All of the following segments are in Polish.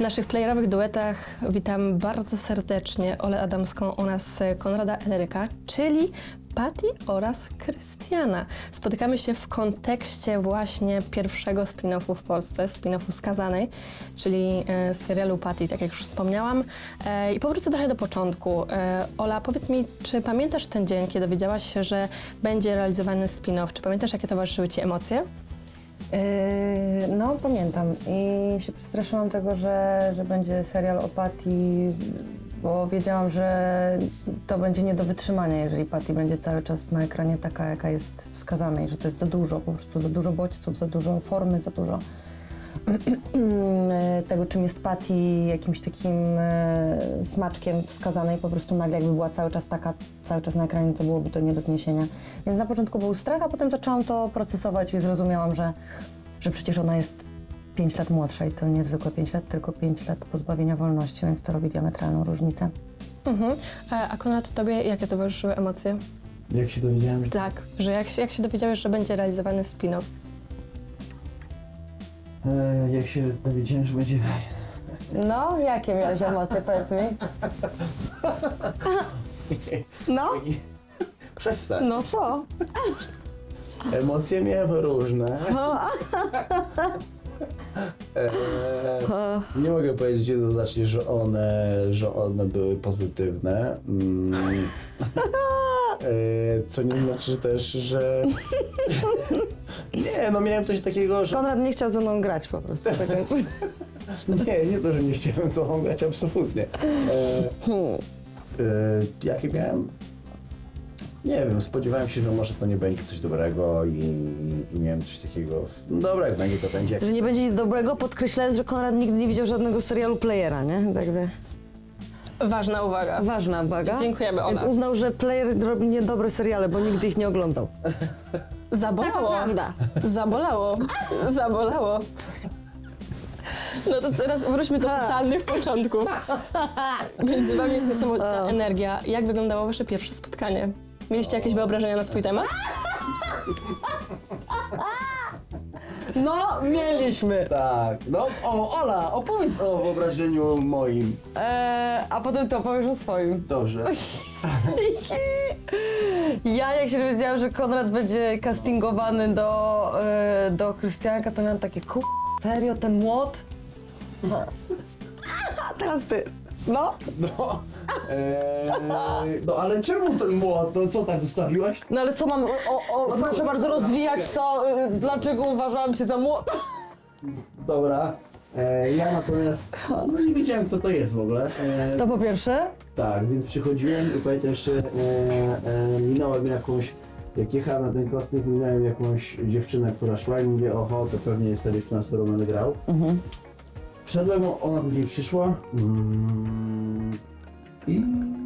W naszych playerowych duetach witam bardzo serdecznie Olę Adamską oraz Konrada Eleryka, czyli Patty oraz Krystiana. Spotykamy się w kontekście właśnie pierwszego spin-offu w Polsce, spin-offu Skazanej, czyli e, serialu Patty, tak jak już wspomniałam. E, I powrócę trochę do początku. E, Ola, powiedz mi, czy pamiętasz ten dzień, kiedy dowiedziałaś się, że będzie realizowany spin-off? Czy pamiętasz, jakie towarzyszyły Ci emocje? Yy, no, pamiętam. I się przestraszyłam tego, że, że będzie serial o Patty, bo wiedziałam, że to będzie nie do wytrzymania, jeżeli Patty będzie cały czas na ekranie taka, jaka jest wskazana i że to jest za dużo, po prostu za dużo bodźców, za dużo formy, za dużo tego, czym jest Patty, jakimś takim e, smaczkiem wskazanej, po prostu nagle jakby była cały czas taka, cały czas na ekranie, to byłoby to nie do zniesienia. Więc na początku był strach, a potem zaczęłam to procesować i zrozumiałam, że, że przecież ona jest 5 lat młodsza i to niezwykłe 5 lat, tylko 5 lat pozbawienia wolności, więc to robi diametralną różnicę. Mhm. A, Konrad, tobie jakie towarzyszyły emocje? Jak się dowiedziałem, że Tak, że jak, się- jak się dowiedziałeś, że będzie realizowany spin-off? E, jak się dowiedziałem, że będzie No, jakie miałeś emocje, powiedz mi? No, Przestań. no co? Emocje miałem różne. E, nie mogę powiedzieć jednoznacznie, że one, że one były pozytywne. Mm. E, co nie znaczy też, że... Nie, no miałem coś takiego, że... Konrad nie chciał ze mną grać po prostu. Tak więc... Nie, nie to, że nie chciałem z tobą grać, absolutnie. E, e, jakie miałem? Nie wiem, spodziewałem się, że może to nie będzie coś dobrego i, i miałem coś takiego. No dobra, jak będzie, to będzie. Że nie będzie nic dobrego, podkreślając, że Konrad nigdy nie widział żadnego serialu Playera, nie? Tak wie. Ważna uwaga. Ważna uwaga. Dziękujemy, Ola. Więc uznał, że Player robi niedobre seriale, bo nigdy ich nie oglądał. Zabolało. Taka prawda. Zabolało. Zabolało. No to teraz wróćmy do totalnych początków. Między wami jest niesamowita energia. Jak wyglądało wasze pierwsze spotkanie? Mieliście jakieś wyobrażenia na swój temat? No, mieliśmy. Tak. No, o, Ola, opowiedz o wyobrażeniu moim. Eee, a potem to opowiesz o swoim. Dobrze. Ja jak się dowiedziałam, że Konrad będzie castingowany do, e, do Krystianka, to miałam takie ku... Serio, ten młot? Teraz ty. No. No. Eee, no ale czemu ten młot? No co tak zostawiłaś? No ale co mam, o, o, proszę bardzo rozwijać to, y, dlaczego uważałam cię za młot. Dobra. E, ja natomiast no, nie wiedziałem co to jest w ogóle. E, To po pierwsze. Tak, więc przychodziłem i pamiętam jeszcze e, e, minąłem jakąś, jak jechałem na ten kostnik, minąłem jakąś dziewczynę, która szła i mówię, oho, to pewnie jest ta dziewczyna, z którą będę grał. Wszedłem, ona później przyszła mm, i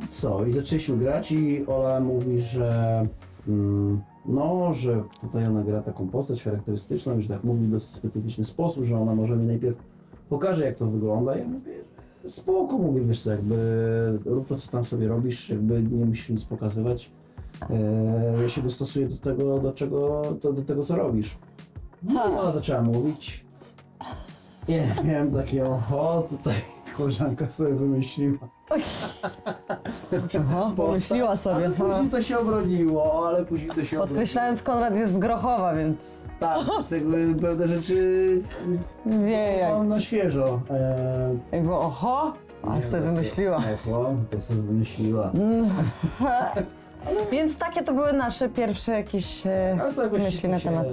co? I zaczęliśmy grać i Ola mówi, że mm, no, że tutaj ona gra taką postać charakterystyczną, że tak mówi w dosyć specyficzny sposób, że ona może mi najpierw pokaże jak to wygląda. Ja mówię, że spoko, mówię, wiesz, to jakby rób to, co tam sobie robisz, jakby nie musisz nic pokazywać. E, ja się dostosuję do tego, do czego, do, do tego, co robisz. No, ona zaczęła mówić. Nie, miałem takie, oho, tutaj koleżanka sobie wymyśliła. Aha, pomyśliła sobie. Ale później to się obroniło, ale później to się Podkreślając, Konrad jest z Grochowa, więc Tak, więc jakby pewne rzeczy wie jak. mam na świeżo. Eee, I było oho, a sobie wymyśliła. Oho, to sobie wymyśliła. Więc takie to były nasze pierwsze jakieś e, Ale to jakoś myśli na się temat.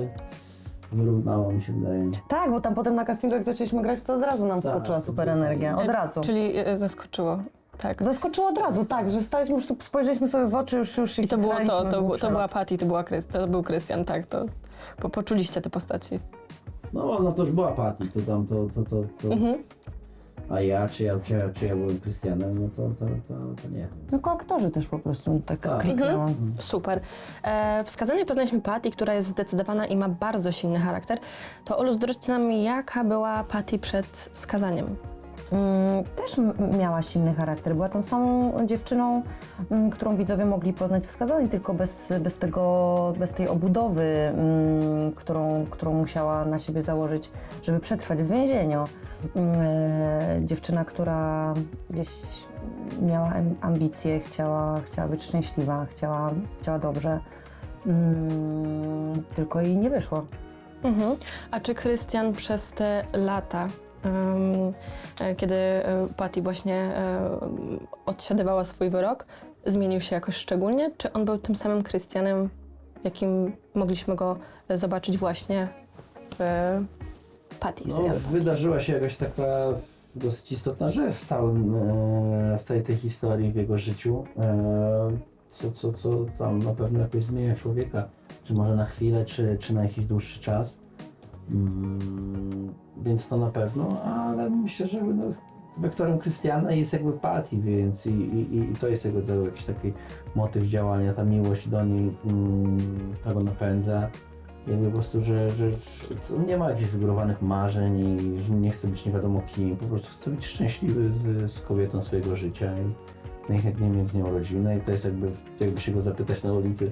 Wyrównało mi się wydaje. Tak, bo tam potem na castingu jak zaczęliśmy grać, to od razu nam Tak. skoczyła super energia. Od razu. Czyli e, zaskoczyło. Tak. Zaskoczyło od razu, tak, że staliśmy już, tu spojrzeliśmy sobie w oczy, już, już I to było to, to, bu- to była Patty, to, była Krys- to był Krystian, tak, to po, poczuliście te postaci. No, no to już była Patty, to tam, to, to, to, to. Mhm. A ja, czy ja, czy ja, czy ja byłem Krystianem, no to, to, to, to nie. Jako aktorzy też po prostu tak Tak. kliknęło. Super. E, w Skazanej poznaliśmy Patty, która jest zdecydowana i ma bardzo silny charakter. To Olu, zdradźcie nam, jaka była Patty przed skazaniem? Mm, Też miała silny charakter. Była tą samą dziewczyną, mm, którą widzowie mogli poznać w skazanej, tylko bez, bez, tego, bez tej obudowy, mm, którą, którą musiała na siebie założyć, żeby przetrwać w więzieniu. E, Dziewczyna, która gdzieś miała ambicje, chciała, chciała być szczęśliwa, chciała, chciała dobrze, tylko jej nie wyszło. Mhm. A czy Krystian przez te lata, kiedy e, Patty właśnie e, odsiadywała swój wyrok, zmienił się jakoś szczególnie? Czy on był tym samym Krystianem, jakim mogliśmy go e, zobaczyć właśnie w Patty No, wydarzyła się jakaś taka dosyć istotna rzecz w, całym, e, w całej tej historii w jego życiu, e, co, co, co tam na pewno jakoś zmienia człowieka, czy może na chwilę, czy, czy na jakiś dłuższy czas. Mm, więc to na pewno, ale myślę, że no, wektorem Krystiana jest jakby Patty, więc i, i, i to jest jego cały jakiś taki motyw działania, ta miłość do niej, mm, to go napędza. Jakby po prostu, że, że, że nie ma jakichś wygórowanych marzeń i że nie chce być nie wiadomo kim, po prostu chce być szczęśliwy z, z kobietą swojego życia i najchętniej mieć z nią rodzinę i to jest jakby, jakby się go zapytać na ulicy,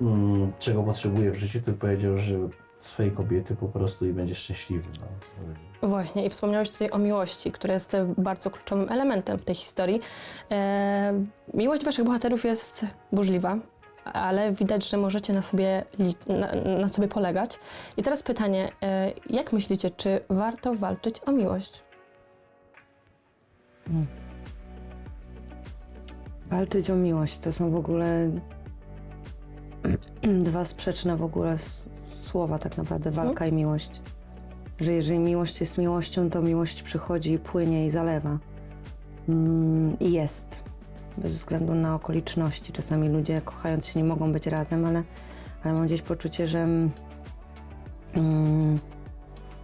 mm, czego potrzebuje w życiu, to powiedział, że swojej kobiety po prostu i będzie szczęśliwy. No. Właśnie, i wspomniałeś tutaj o miłości, która jest bardzo kluczowym elementem w tej historii. E, miłość waszych bohaterów jest burzliwa, ale widać, że możecie na sobie, na, na sobie polegać. I teraz pytanie, e, jak myślicie, czy warto walczyć o miłość? Walczyć o miłość to są w ogóle dwa sprzeczne w ogóle słowa, tak naprawdę walka i miłość. Że jeżeli miłość jest miłością, to miłość przychodzi i płynie i zalewa. Mm, I jest. Bez względu na okoliczności. Czasami ludzie kochając się nie mogą być razem, ale, ale mam gdzieś poczucie, że mm,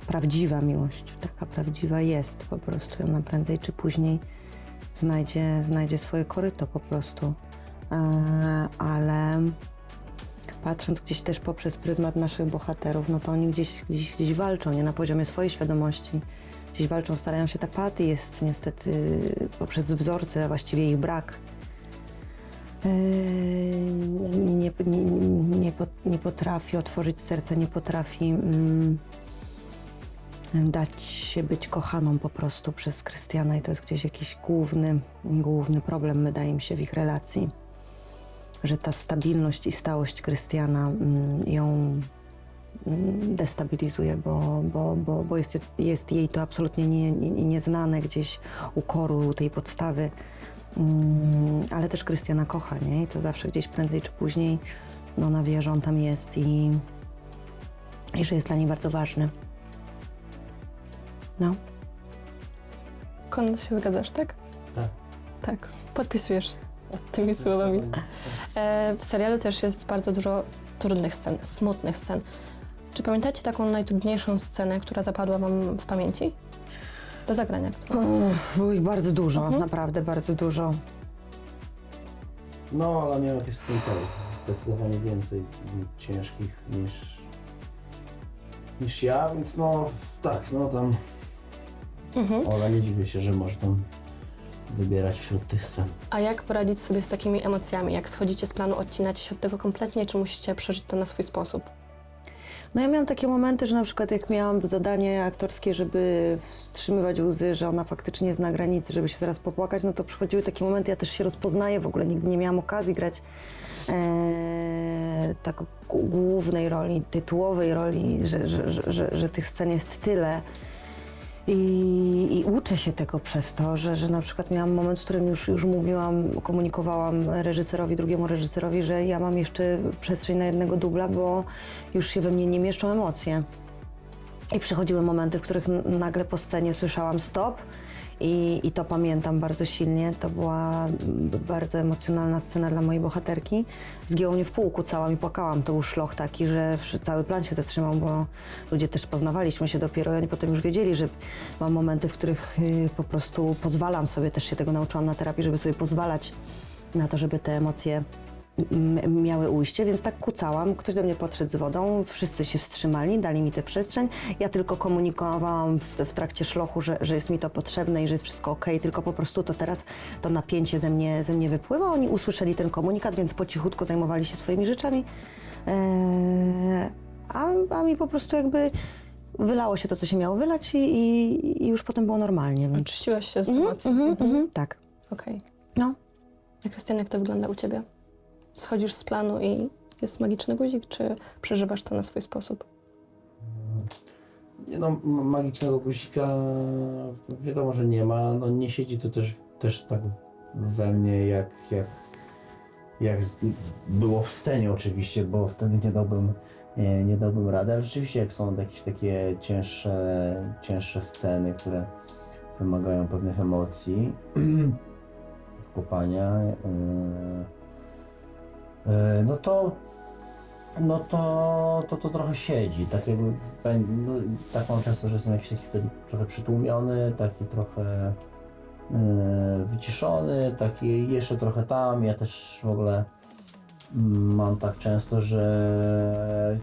prawdziwa miłość, taka prawdziwa jest po prostu. Ona prędzej czy później znajdzie, znajdzie swoje koryto po prostu. E, ale patrząc gdzieś też poprzez pryzmat naszych bohaterów, no to oni gdzieś, gdzieś, gdzieś walczą, nie na poziomie swojej świadomości. Gdzieś walczą, starają się. Ta Patty jest niestety poprzez wzorce, a właściwie ich brak. e, Nie, nie, nie, nie potrafi otworzyć serca, nie potrafi mm, dać się być kochaną po prostu przez Krystiana i to jest gdzieś jakiś główny, główny problem, wydaje mi się, w ich relacji. Że ta stabilność i stałość Krystiana mm, ją mm, destabilizuje, bo, bo, bo, bo jest, jest jej to absolutnie nie, nie, nieznane gdzieś u koru tej podstawy. Mm, ale też Krystiana kocha, nie? I to zawsze gdzieś prędzej czy później no, ona wie, że on tam jest i, i że jest dla niej bardzo ważny. No. Kon, się zgadzasz, tak? Tak. Tak. Podpisujesz tymi słowami. E, w serialu też jest bardzo dużo trudnych scen, smutnych scen. Czy pamiętacie taką najtrudniejszą scenę, która zapadła wam w pamięci? Do zagrania. którą- Było ich bardzo dużo, Mhm. naprawdę bardzo dużo. No, ale miał jakieś scenariusze zdecydowanie więcej ciężkich niż, niż ja, więc no tak, no tam Mhm. Ola nie dziwię się, że można wybierać wśród tych scen. A jak poradzić sobie z takimi emocjami? Jak schodzicie z planu, odcinacie się od tego kompletnie, czy musicie przeżyć to na swój sposób? No ja miałam takie momenty, że na przykład jak miałam zadanie aktorskie, żeby wstrzymywać łzy, że ona faktycznie jest na granicy, żeby się zaraz popłakać, no to przychodziły takie momenty, ja też się rozpoznaję w ogóle, nigdy nie miałam okazji grać e, tak głównej roli, tytułowej roli, że, że, że, że, że tych scen jest tyle. I, I uczę się tego przez to, że, że na przykład miałam moment, w którym już, już mówiłam, komunikowałam reżyserowi, drugiemu reżyserowi, że ja mam jeszcze przestrzeń na jednego dubla, bo już się we mnie nie mieszczą emocje. I przychodziły momenty, w których nagle po scenie słyszałam stop i, i to pamiętam bardzo silnie. To była bardzo emocjonalna scena dla mojej bohaterki. Zgięło mnie w pół, kucałam i płakałam. To był szloch taki, że cały plan się zatrzymał, bo ludzie też poznawaliśmy się dopiero i oni potem już wiedzieli, że mam momenty, w których y, po prostu pozwalam sobie, też się tego nauczyłam na terapii, żeby sobie pozwalać na to, żeby te emocje miały ujście, więc tak kucałam. Ktoś do mnie podszedł z wodą, wszyscy się wstrzymali, dali mi tę przestrzeń. Ja tylko komunikowałam w, w trakcie szlochu, że, że jest mi to potrzebne i że jest wszystko okej, tylko po prostu to teraz to napięcie ze mnie, ze mnie wypływa. Oni usłyszeli ten komunikat, więc po cichutku zajmowali się swoimi rzeczami. Eee, a, a mi po prostu jakby wylało się to, co się miało wylać i, i, i już potem było normalnie. Więc... Oczyściłaś się z Mhm, emocji. mhm, Mhm. mhm, tak. Okej. No. A Krystian, jak to wygląda u Ciebie? Schodzisz z planu i jest magiczny guzik, czy przeżywasz to na swój sposób? Nie no, magicznego guzika wiadomo, że nie ma. No nie siedzi to też, też tak we mnie jak, jak, jak było w scenie oczywiście, bo wtedy nie dałbym, nie, nie dałbym rady, ale rzeczywiście jak są jakieś takie cięższe, cięższe sceny, które wymagają pewnych emocji, wkopania, yy, yy, no to no to, to to trochę siedzi. Tak jakby, no, tak mam często, że jestem jakiś taki wtedy trochę przytłumiony, taki trochę yy, wyciszony, taki jeszcze trochę tam. Ja też w ogóle mm, mam tak często, że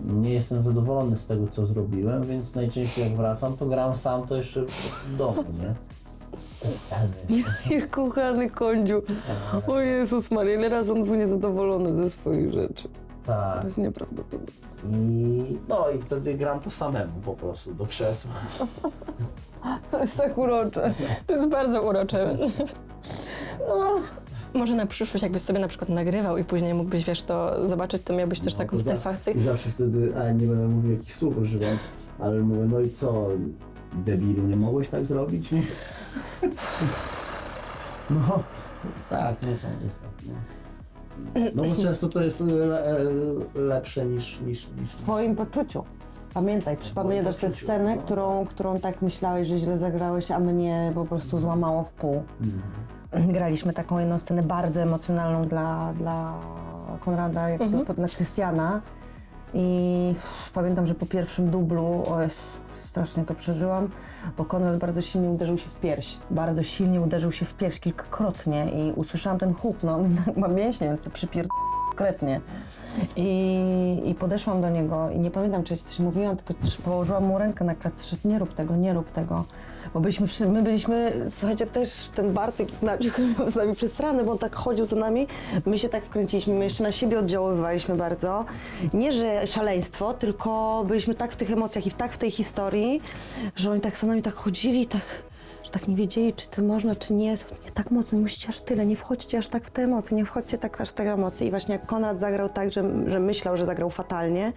nie jestem zadowolony z tego, co zrobiłem, więc najczęściej jak wracam, to gram sam to jeszcze w domu, nie? Sceny. Jak kochany kądziu. O Jezus Maria, ile razy on był niezadowolony ze swoich rzeczy. Tak. To jest nieprawdopodobne. I, no i wtedy gram to samemu po prostu do krzesła. To jest tak urocze. To jest bardzo urocze. Może na przyszłość, jakbyś sobie na przykład nagrywał i później mógłbyś, wiesz, to zobaczyć, to miałbyś też No, taką za- satysfakcję. I zawsze wtedy, a nie będę mówił jakich słów używam, ale mówię, no i co, debilu, nie mogłeś tak zrobić? Nie? No, tak, nie są niestety. No. bo często to jest le, lepsze niż, niż, niż... W twoim poczuciu. Pamiętaj, pamiętasz tę scenę, no. którą, którą tak myślałeś, że źle zagrałeś, a mnie po prostu złamało w pół. Graliśmy taką jedną scenę bardzo emocjonalną dla, dla Konrada, jak Mhm. dla Krystiana. I pamiętam, że po pierwszym dublu, oj, strasznie to przeżyłam, bo Konrad bardzo silnie uderzył się w pierś. Bardzo silnie uderzył się w pierś kilkakrotnie i usłyszałam ten huk, no on ma mięśnie, więc przypier... konkretnie. I, I podeszłam do niego i nie pamiętam, czy coś mówiłam, tylko położyłam mu rękę na klatce, nie rób tego, nie rób tego. Bo byliśmy, my byliśmy, słuchajcie, też ten Bartek był z nami przesrany, bo on tak chodził za nami, my się tak wkręciliśmy, my jeszcze na siebie oddziaływaliśmy bardzo. Nie, że szaleństwo, tylko byliśmy tak w tych emocjach i tak w tej historii, że oni tak za nami tak chodzili, tak, tak nie wiedzieli, czy to można, czy nie. Nie tak mocno, musicie aż tyle, nie wchodźcie aż tak w te emocje, nie wchodźcie tak aż w te emocje. I właśnie jak Konrad zagrał tak, że, że myślał, że zagrał fatalnie,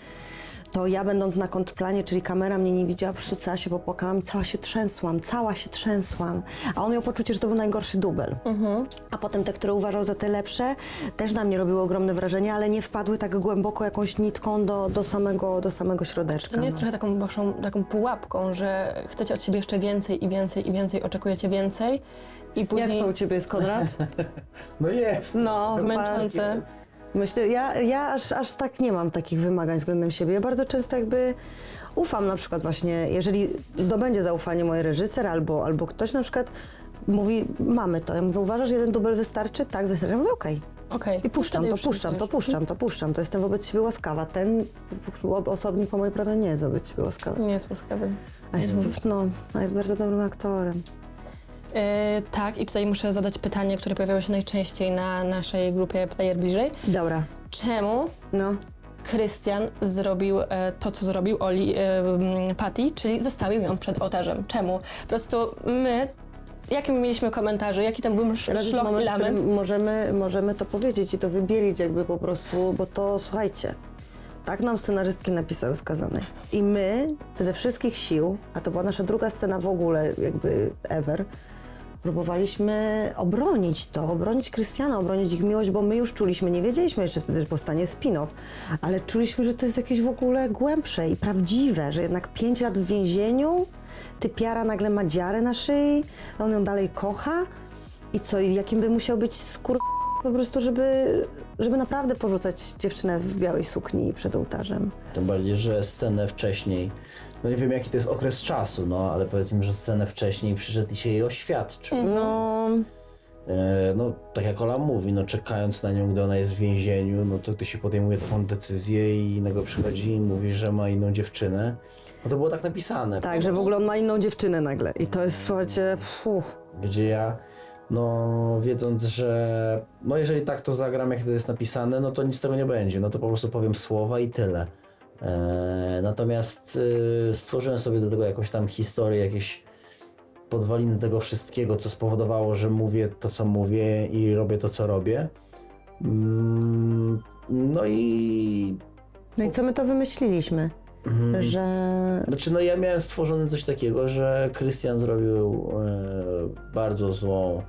to ja będąc na kontrplanie, czyli kamera mnie nie widziała, po prostu cała się popłakałam i cała się trzęsłam, cała się trzęsłam. A on miał poczucie, że to był najgorszy dubel. A potem te, które uważał za te lepsze, też na mnie robiły ogromne wrażenie, ale nie wpadły tak głęboko jakąś nitką do, do, samego, do samego środeczka. To nie jest no. trochę taką waszą taką pułapką, że chcecie od siebie jeszcze więcej i więcej i więcej, oczekujecie więcej i później Jak to u ciebie jest, Konrad? No jest! No, męczące. Myślę, ja, ja aż, aż tak nie mam takich wymagań względem siebie. Ja bardzo często jakby ufam na przykład właśnie, jeżeli zdobędzie zaufanie mój reżyser albo, albo ktoś na przykład mówi, mamy to. Ja mówię, uważasz, jeden dubel wystarczy? Tak, wystarczy. Ja mówię, okej. Okej. I puszczam Wtedy to, już puszczam to, puszczam to, puszczam to. Jestem wobec siebie łaskawa. Ten osobnik po mojej prawie nie jest wobec siebie łaskawy. Nie jest łaskawy. A jest, no, a jest bardzo dobrym aktorem. E, tak, i tutaj muszę zadać pytanie, które pojawiało się najczęściej na naszej grupie Player Bliżej. Dobra, Czemu no. Krystian zrobił e, to, co zrobił Oli e, Patty, czyli zostawił ją przed ołtarzem? Czemu? Po prostu my, jakie my mieliśmy komentarze, jaki tam był sz- Ale to jest szloch i moment, w lament? możemy, możemy to powiedzieć i to wybielić jakby po prostu, bo to słuchajcie, tak nam scenarystki napisały skazane. I my ze wszystkich sił, a to była nasza druga scena w ogóle jakby ever, próbowaliśmy obronić to, obronić Krystiana, obronić ich miłość, bo my już czuliśmy, nie wiedzieliśmy jeszcze wtedy, że powstanie spin-off, ale czuliśmy, że to jest jakieś w ogóle głębsze i prawdziwe, że jednak pięć lat w więzieniu, typiara nagle ma dziarę na szyi, on ją dalej kocha i co, i jakim by musiał być skór po prostu, żeby, żeby naprawdę porzucać dziewczynę w białej sukni przed ołtarzem. Tym bardziej, że scenę wcześniej, no nie wiem jaki to jest okres czasu, no ale powiedzmy, że scenę wcześniej przyszedł i się jej oświadczył. No, E, No, tak jak Ola mówi, no czekając na nią, gdy ona jest w więzieniu, no to ty się podejmuje taką decyzję i innego przychodzi i mówi, że ma inną dziewczynę. No to było tak napisane. Tak, że w ogóle on ma inną dziewczynę nagle. I to jest, słuchajcie, fuh. Gdzie ja, no wiedząc, że no jeżeli tak to zagram, jak to jest napisane, no to nic z tego nie będzie. No to po prostu powiem słowa i tyle. E, natomiast e, stworzyłem sobie do tego jakąś tam historię, jakieś podwaliny tego wszystkiego, co spowodowało, że mówię to, co mówię i robię to, co robię. Mm, no i No i co my to wymyśliliśmy? Że Znaczy, no ja miałem stworzone coś takiego, że Krystian zrobił e, bardzo złą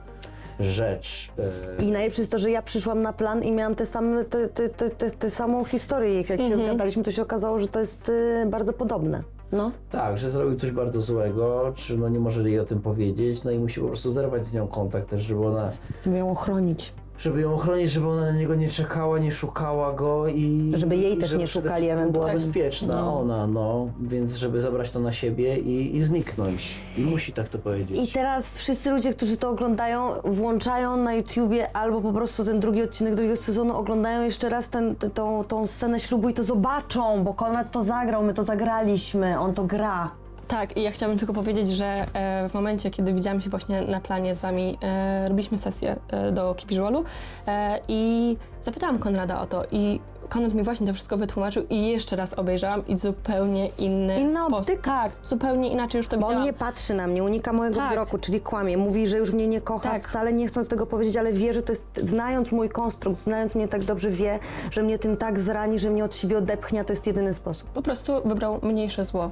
rzecz. E, I najlepsze jest to, że ja przyszłam na plan i miałam tę same, te, te, te, te, te samą historię. Jak się zgadaliśmy, to się okazało, że to jest y, bardzo podobne. No. tak, że zrobił coś bardzo złego, czy no nie może jej o tym powiedzieć, no i musi po prostu zerwać z nią kontakt też, żeby ona, Żeby ją ochronić. Żeby ją ochronić, żeby ona na niego nie czekała, nie szukała go i... Żeby jej też nie szukali wszystkim była ewentualnie. bezpieczna ona, no, więc żeby zabrać to na siebie i, i zniknąć. I musi tak to powiedzieć. I teraz wszyscy ludzie, którzy to oglądają, włączają na YouTubie albo po prostu ten drugi odcinek drugiego sezonu, oglądają jeszcze raz ten, t- tą, tą scenę ślubu i to zobaczą, bo Konrad to zagrał, my to zagraliśmy, on to gra. Tak, i ja chciałabym tylko powiedzieć, że e, w momencie, kiedy widziałam się właśnie na planie z wami, e, robiliśmy sesję e, do Kibiżualu e, i zapytałam Konrada o to i Konrad mi właśnie to wszystko wytłumaczył i jeszcze raz obejrzałam i zupełnie inny Inna sposób. optyka. Tak, zupełnie inaczej już to Bo on widziałam. nie patrzy na mnie, unika mojego Tak. wzroku, czyli kłamie. Mówi, że już mnie nie kocha, Tak. wcale nie chcąc tego powiedzieć, ale wie, że to jest, znając mój konstrukt, znając mnie tak dobrze, wie, że mnie tym tak zrani, że mnie od siebie odepchnie, a to jest jedyny sposób. Po prostu wybrał mniejsze zło.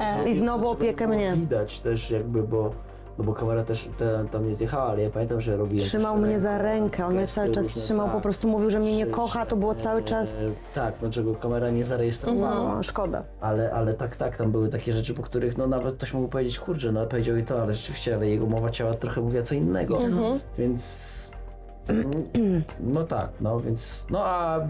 E, i znowu opiekę mnie. Widać też jakby, bo, no bo kamera też te, tam nie zjechała, ale ja pamiętam, że robiłem Trzymał też mnie za rękę, on mnie gesty cały czas różne, trzymał, po tak. prostu mówił, że mnie nie kocha, to było cały czas... E, tak, dlaczego kamera nie zarejestrowała. No, szkoda. Ale, ale tak, tak, tam były takie rzeczy, po których no nawet ktoś mógł powiedzieć, kurczę, no powiedział i to, ale rzeczywiście, ale jego mowa ciała trochę mówiła co innego, więc mm, no tak, no więc, no a,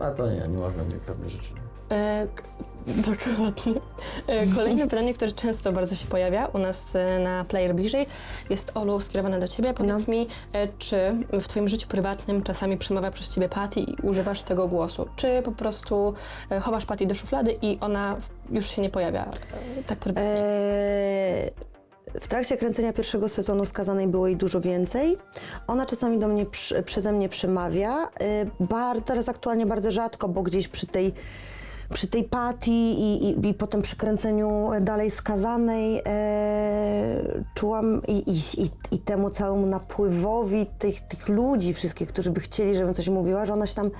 a to nie, nie można mnie pewne rzeczy. E, k- dokładnie. E, kolejne pytanie, które często bardzo się pojawia u nas e, na Player Bliżej, jest Olu skierowane do Ciebie. Powiedz mi, e, czy w Twoim życiu prywatnym czasami przemawia przez Ciebie Patty i używasz tego głosu? Czy po prostu e, chowasz Patty do szuflady i ona już się nie pojawia e, tak prywatnie? Eee, w trakcie kręcenia pierwszego sezonu skazanej było jej dużo więcej. Ona czasami do mnie przeze mnie przemawia. Eee, bar, teraz aktualnie bardzo rzadko, bo gdzieś przy tej przy tej patii i, i, i potem przy kręceniu dalej skazanej e, czułam i, i, i, i temu całemu napływowi tych, tych ludzi wszystkich, którzy by chcieli, żebym coś mówiła, że ona się tam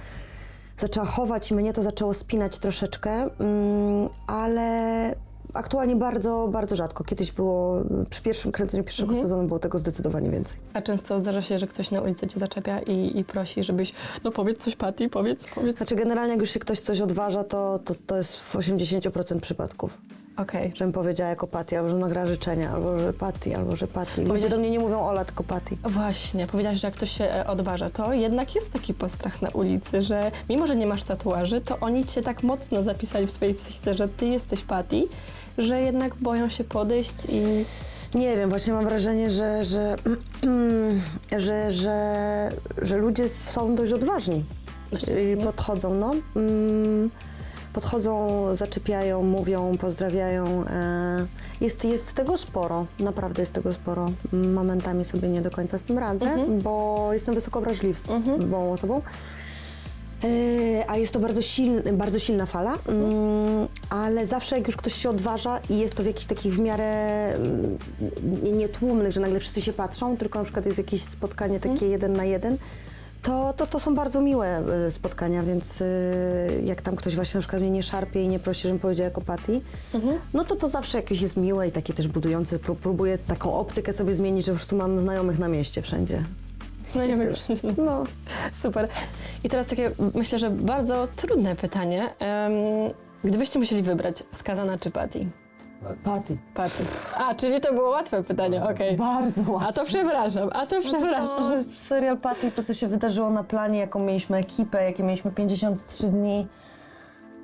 zaczęła chować i mnie to zaczęło spinać troszeczkę, mm, ale aktualnie bardzo, bardzo rzadko. Kiedyś było, przy pierwszym kręceniu pierwszego sezonu było tego zdecydowanie więcej. A często zdarza się, że ktoś na ulicy Cię zaczepia i, i prosi, żebyś, no powiedz coś Patty, powiedz, powiedz. Znaczy generalnie jak już się ktoś coś odważa, to, to, to jest w 80% przypadków. Okej. Żebym powiedziała jako Patty, albo że nagra życzenia, albo że Patty, albo że Patty. Ludzie Powiedziałaś- do mnie nie mówią Ola, tylko Patty. Właśnie, powiedziałaś, że jak ktoś się e, odważa, to jednak jest taki postrach na ulicy, że mimo, że nie masz tatuaży, to oni cię tak mocno zapisali w swojej psychice, że ty jesteś Patty, że jednak boją się podejść i... Nie wiem, właśnie mam wrażenie, że, że, że, że, że ludzie są dość odważni. I podchodzą, no. Mm, Podchodzą, zaczepiają, mówią, pozdrawiają. e, Jest, jest tego sporo, naprawdę jest tego sporo. Momentami sobie nie do końca z tym radzę, bo jestem wysoko wrażliwą osobą. E, A jest to bardzo, silny, bardzo silna fala, mm, ale zawsze jak już ktoś się odważa i jest to w jakichś takich w miarę mm, nie, nie tłumnych, że nagle wszyscy się patrzą, tylko na przykład jest jakieś spotkanie takie jeden na jeden, to, to, to są bardzo miłe e, spotkania, więc e, jak tam ktoś właśnie na przykład mnie nie szarpie i nie prosi, żebym powiedziała jako Patty, no to to zawsze jakieś jest miłe i takie też budujące. Pró- Próbuję taką optykę sobie zmienić, że po prostu mam znajomych na mieście wszędzie. Znajomych wszędzie. No. Super. I teraz takie, myślę, że bardzo trudne pytanie. Em, gdybyście musieli wybrać, skazana czy Patty? Patty. Patty. A, czyli to było łatwe pytanie, okej. Bardzo łatwo. A to przepraszam, a to przepraszam. No, serial Patty, to co się wydarzyło na planie, jaką mieliśmy ekipę, jakie mieliśmy 53 dni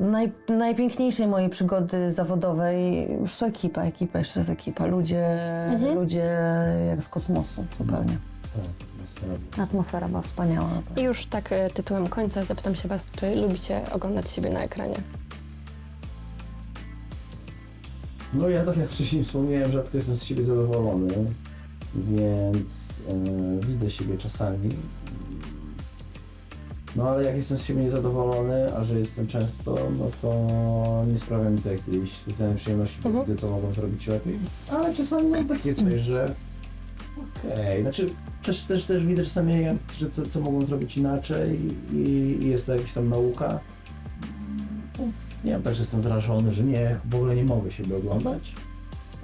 naj, najpiękniejszej mojej przygody zawodowej. Już to ekipa, ekipa, jeszcze raz ekipa. Ludzie, ludzie jak z kosmosu zupełnie. Tak. Atmosfera była wspaniała. I już tak e, tytułem końca zapytam się Was, czy lubicie oglądać siebie na ekranie? No ja tak jak wcześniej wspomniałem, rzadko jestem z siebie zadowolony, więc e, widzę siebie czasami. No ale jak jestem z siebie niezadowolony, a że jestem często, no to nie sprawia mi to jakiejś specjalnej przyjemności, bo Mhm. widzę co mogą zrobić lepiej. Ale czasami mam takie coś, że okej, znaczy też, też, też widać czasami, jak- że co, co mogą zrobić inaczej i, i jest to jakaś tam nauka. Więc nie wiem, tak, że jestem wrażony, że nie, w ogóle nie mogę siebie oglądać.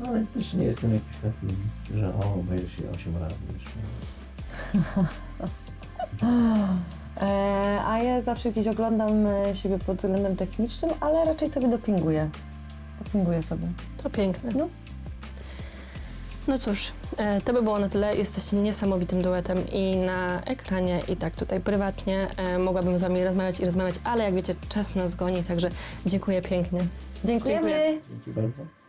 Ale też nie jestem jakiś taki, że o, obejrzysz się 8 razy już. E, a ja zawsze gdzieś oglądam e, siebie pod względem technicznym, ale raczej sobie dopinguję. Dopinguję sobie. To piękne. No. No cóż, e, to by było na tyle. Jesteście niesamowitym duetem i na ekranie, i tak tutaj prywatnie. E, mogłabym z Wami rozmawiać i rozmawiać, ale jak wiecie, czas nas goni, także dziękuję pięknie. Dziękujemy. Dziękuję. Dzięki bardzo.